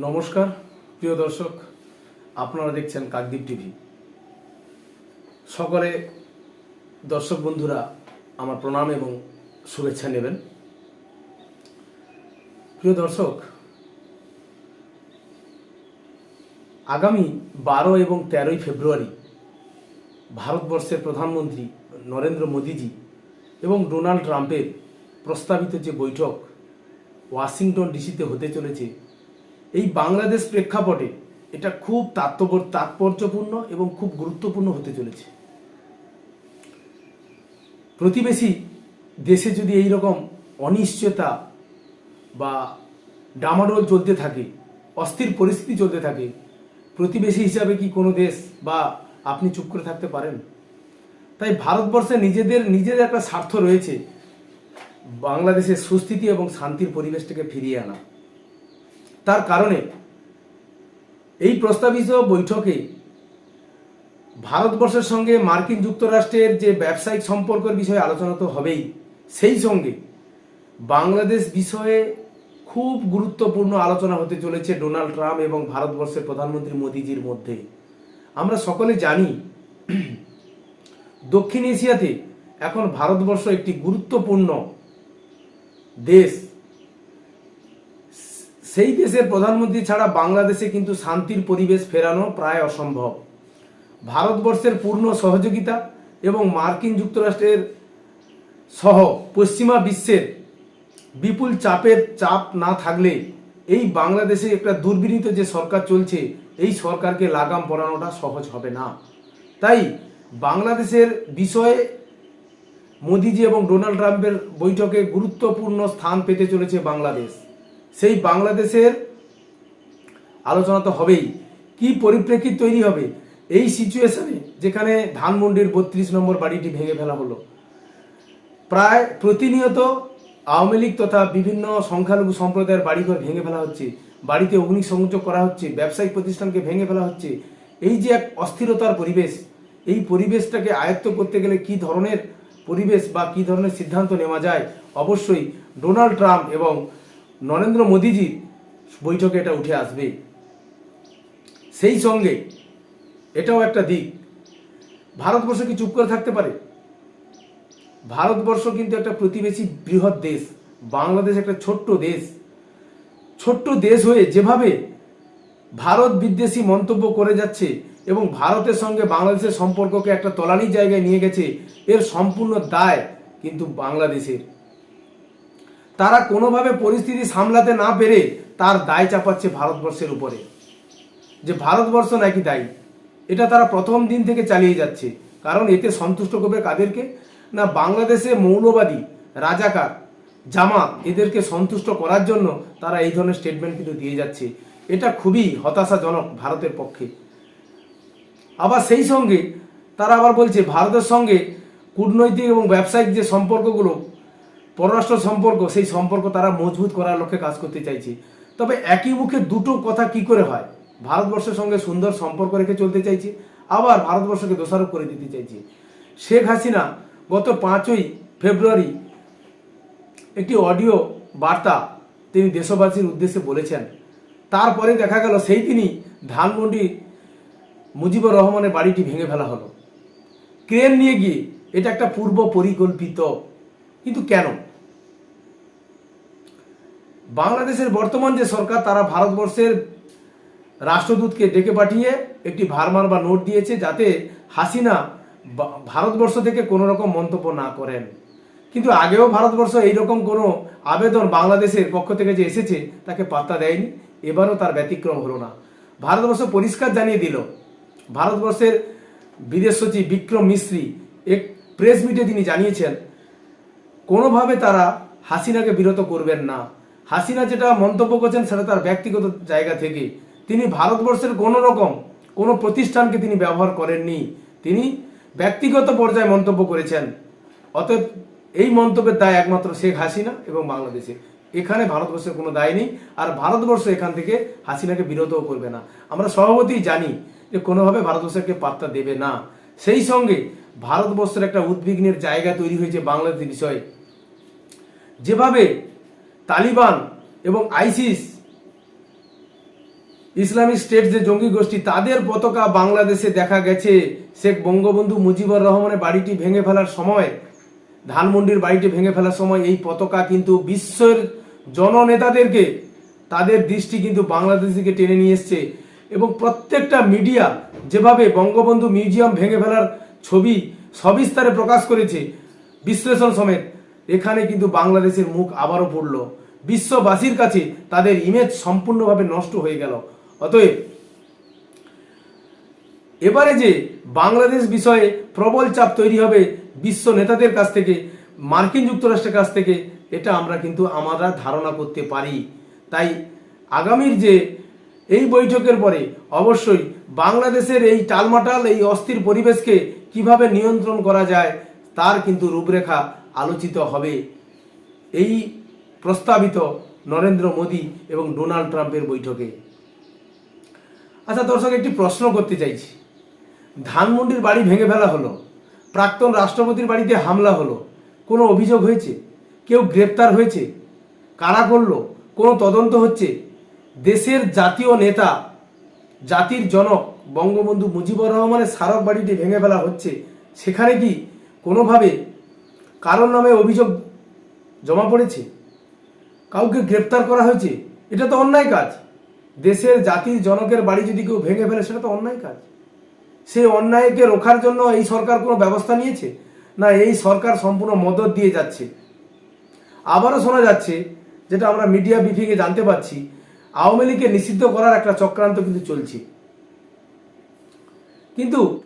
নমস্কার, প্রিয় দর্শক, আপনারা দেখছেন কাকদ্বীপ টিভি। সকলে দর্শক বন্ধুরা আমার প্রণাম এবং শুভেচ্ছা নেবেন। প্রিয় দর্শক, আগামী বারো এবং তেরোই ফেব্রুয়ারি ভারতবর্ষের প্রধানমন্ত্রী নরেন্দ্র মোদীজি এবং ডোনাল্ড ট্রাম্পের প্রস্তাবিত যে বৈঠক ওয়াশিংটন ডিসিতে হতে চলেছে এই বাংলাদেশ প্রেক্ষাপটে এটা খুব তাৎপর তাৎপর্যপূর্ণ এবং খুব গুরুত্বপূর্ণ হতে চলেছে। প্রতিবেশী দেশে যদি এই রকম অনিশ্চয়তা বা ডামাডোল চলতে থাকে, অস্থির পরিস্থিতি চলতে থাকে, প্রতিবেশী হিসাবে কি কোনো দেশ বা আপনি চুপ করে থাকতে পারেন? তাই ভারতবর্ষে নিজেদের নিজেদের একটা স্বার্থ রয়েছে বাংলাদেশের সুস্থিতি এবং শান্তির পরিবেশটাকে ফিরিয়ে আনা। তার কারণে এই প্রস্তাবিত বৈঠকে ভারতবর্ষের সঙ্গে মার্কিন যুক্তরাষ্ট্রের যে ব্যবসায়িক সম্পর্কের বিষয়ে আলোচনা তো হবেই, সেই সঙ্গে বাংলাদেশ বিষয়ে খুব গুরুত্বপূর্ণ আলোচনা হতে চলেছে ডোনাল্ড ট্রাম্প এবং ভারতবর্ষের প্রধানমন্ত্রী মোদিজির মধ্যে। আমরা সকলে জানি, দক্ষিণ এশিয়াতে এখন ভারতবর্ষ একটি গুরুত্বপূর্ণ দেশ। সেই দেশের প্রধানমন্ত্রী ছাড়া বাংলাদেশে কিন্তু শান্তির পরিবেশ ফেরানো প্রায় অসম্ভব। ভারতবর্ষের পূর্ণ সহযোগিতা এবং মার্কিন যুক্তরাষ্ট্রের সহ পশ্চিমা বিশ্বের বিপুল চাপের চাপ না থাকলে এই বাংলাদেশে একটা দুর্বিনীত যে সরকার চলছে, এই সরকারকে লাগাম পরানোটা সহজ হবে না। তাই বাংলাদেশের বিষয়ে মোদিজি এবং ডোনাল্ড ট্রাম্পের বৈঠকে গুরুত্বপূর্ণ স্থান পেতে চলেছে বাংলাদেশ। সেই বাংলাদেশের আলোচনা তো হবেই। কি পরিপ্রেক্ষিত তৈরি হবে? এই সিচুয়েশনে যেখানে ধানমন্ডির বত্রিশ নম্বর বাড়িটি ভেঙে ফেলা হলো, প্রায় প্রতিনিয়ত আওয়ামী লীগ তথা বিভিন্ন সংখ্যালঘু সম্প্রদায়ের বাড়িঘর ভেঙে ফেলা হচ্ছে, বাড়িতে অগ্নিসংযোগ করা হচ্ছে, ব্যবসায়িক প্রতিষ্ঠানকে ভেঙে ফেলা হচ্ছে। এই যে এক অস্থিরতার পরিবেশ, এই পরিবেশটাকে আয়ত্ত করতে গেলে কি ধরনের পরিবেশ বা কি ধরনের সিদ্ধান্ত নেওয়া যায়? অবশ্যই ডোনাল্ড ট্রাম্প এবং নরেন্দ্র মোদীজির বৈঠকে এটা উঠে আসবে। সেই সঙ্গে এটাও একটা দিক, ভারতবর্ষ কি চুপ করে থাকতে পারে? ভারতবর্ষ কিন্তু একটা প্রতিবেশী বৃহৎ দেশ, বাংলাদেশ একটা ছোট্ট দেশ। ছোট্ট দেশ হয়ে যেভাবে ভারত বিদ্বেষী মন্তব্য করে যাচ্ছে এবং ভারতের সঙ্গে বাংলাদেশের সম্পর্ককে একটা তলানি জায়গায় নিয়ে গেছে, এর সম্পূর্ণ দায় কিন্তু বাংলাদেশের। তারা কোনোভাবে পরিস্থিতি সামলাতে না পেরে তার দায় চাপাচ্ছে ভারতবর্ষের উপরে। যে ভারতবর্ষ নাকি দায়ী, এটা তারা প্রথম দিন থেকে চালিয়ে যাচ্ছে। কারণ এতে সন্তুষ্ট করবে কাদেরকে? না বাংলাদেশে মৌলবাদী, রাজাকার, জামাত এদেরকে সন্তুষ্ট করার জন্য তারা এই ধরনের স্টেটমেন্ট কিন্তু দিয়ে যাচ্ছে। এটা খুবই হতাশাজনক ভারতের পক্ষে। আবার সেই সঙ্গে তারা আবার বলছে, ভারতের সঙ্গে কূটনৈতিক এবং ব্যবসায়িক যে সম্পর্কগুলো পররাষ্ট্র সম্পর্ক, সেই সম্পর্ক তারা মজবুত করার লক্ষ্যে কাজ করতে চাইছে। তবে একই মুখে দুটো কথা কি করে হয়? ভারতবর্ষের সঙ্গে সুন্দর সম্পর্ক রেখে চলতে চাইছে, আবার ভারতবর্ষকে দোষারোপ করে দিতে চাইছে। শেখ হাসিনা গত পাঁচই ফেব্রুয়ারি একটি অডিও বার্তা তিনি দেশবাসীর উদ্দেশ্যে বলেছেন। তারপরে দেখা গেল সেই দিনই ধানমন্ডি মুজিবুর রহমানের বাড়িটি ভেঙে ফেলা হলো। ক্রেন নিয়ে গিয়ে এটা একটা পূর্ব পরিকল্পিত কিন্তু কেন? বাংলাদেশের বর্তমান যে সরকার, তারা ভারতবর্ষের রাষ্ট্রদূতকে ডেকে পাঠিয়ে একটি ভারমার বা নোট দিয়েছে যাতে হাসিনা ভারতবর্ষ থেকে কোনো রকম মন্তব্য না করেন। কিন্তু আগেও ভারতবর্ষ এইরকম কোনো আবেদন বাংলাদেশের পক্ষ থেকে যে এসেছে, তাকে পাত্তা দেয়নি। এবারও তার ব্যতিক্রম হলো না। ভারতবর্ষ পরিষ্কার জানিয়ে দিল, ভারতবর্ষের বিদেশ সচিব বিক্রম মিশ্রি এক প্রেস মিটে তিনি জানিয়েছেন কোনোভাবে তারা হাসিনাকে বিরত করবেন না। হাসিনা যেটা মন্তব্য করছেন সেটা তার ব্যক্তিগত জায়গা থেকে। তিনি ভারতবর্ষের কোনো রকম কোনো প্রতিষ্ঠানকে তিনি ব্যবহার করেননি। তিনি ব্যক্তিগত পর্যায়ে মন্তব্য করেছেন। অতএব এই মন্তব্যের দায় একমাত্র শেখ হাসিনা এবং বাংলাদেশে। এখানে ভারতবর্ষের কোনো দায় নেই আর ভারতবর্ষ এখান থেকে হাসিনাকে বিরতও করবে না। আমরা সভাপতিই জানি যে কোনোভাবে ভারতবর্ষকে পাত্তা দেবে না। সেই সঙ্গে ভারতবর্ষের একটা উদ্বিগ্নের জায়গা তৈরি হয়েছে বাংলাদেশ বিষয়ে। যেভাবে তালিবান এবং আইসিস ইসলামিক স্টেট যে জঙ্গি গোষ্ঠী, তাদের পতাকা বাংলাদেশে দেখা গেছে। শেখ বঙ্গবন্ধু মুজিবুর রহমানের বাড়িটি ভেঙে ফেলার সময়, ধানমন্ডির বাড়িটি ভেঙে ফেলার সময় এই পতাকা কিন্তু বিশ্বের জননেতাদেরকে, তাদের দৃষ্টি কিন্তু বাংলাদেশ টেনে নিয়ে এসছে। এবং প্রত্যেকটা মিডিয়া যেভাবে বঙ্গবন্ধু মিউজিয়াম ভেঙে ফেলার ছবি সবিস্তারে প্রকাশ করেছে বিশ্লেষণ সমেত। এখানে কিন্তু বাংলাদেশের মুখ আবারও পড়ল। বিশ্ববাসীর কাছে তাদের ইমেজ সম্পূর্ণভাবে নষ্ট হয়ে গেল। অতএব এবারে যে বাংলাদেশ বিষয়ে প্রবল চাপ তৈরি হবে বিশ্ব নেতাদের কাছ থেকে, মার্কিন যুক্তরাষ্ট্রের কাছ থেকে, এটা আমরা কিন্তু আমরা ধারণা করতে পারি। তাই আগামীর যে এই বৈঠকের পরে অবশ্যই বাংলাদেশের এই টালমাটাল, এই অস্থির পরিবেশকে কীভাবে নিয়ন্ত্রণ করা যায়, তার কিন্তু রূপরেখা আলোচিত হবে। এই প্রস্তাবিত নরেন্দ্র মোদি এবং ডোনাল্ড ট্রাম্পের বৈঠকে। আচ্ছা দর্শক, একটি প্রশ্ন করতে চাইছি। ধানমন্ডির বাড়ি ভেঙে ফেলা হলো, প্রাক্তন রাষ্ট্রপতির বাড়িতে হামলা হলো, কোনো অভিযোগ হয়েছে? কেউ গ্রেপ্তার হয়েছে? কারা করল? কোনো তদন্ত হচ্ছে? দেশের জাতীয় নেতা, জাতির জনক বঙ্গবন্ধু মুজিবুর রহমানের স্মারক বাড়িটি ভেঙে ফেলা হচ্ছে। সেখানে কি কোনোভাবে কারোর নামে অভিযোগ জমা পড়েছে? কাউকে গ্রেপ্তার করা হয়েছে? এটা তো অন্যায় কাজ। দেশের জাতির জনকের বাড়ি যদি কেউ ভেঙে ফেলে, সেটা তো অন্যায় কাজ। সেই অন্যায়কে রোখার জন্য এই সরকার কোনো ব্যবস্থা নিয়েছে? না, এই সরকার সম্পূর্ণ মদত দিয়ে যাচ্ছে। আবারও শোনা যাচ্ছে, যেটা আমরা মিডিয়া ব্রিফিংয়ে জানতে পারছি আওয়ামী লীগকে নিষিদ্ধ করার একটা চক্রান্ত কিন্তু চলছে। কিন্তু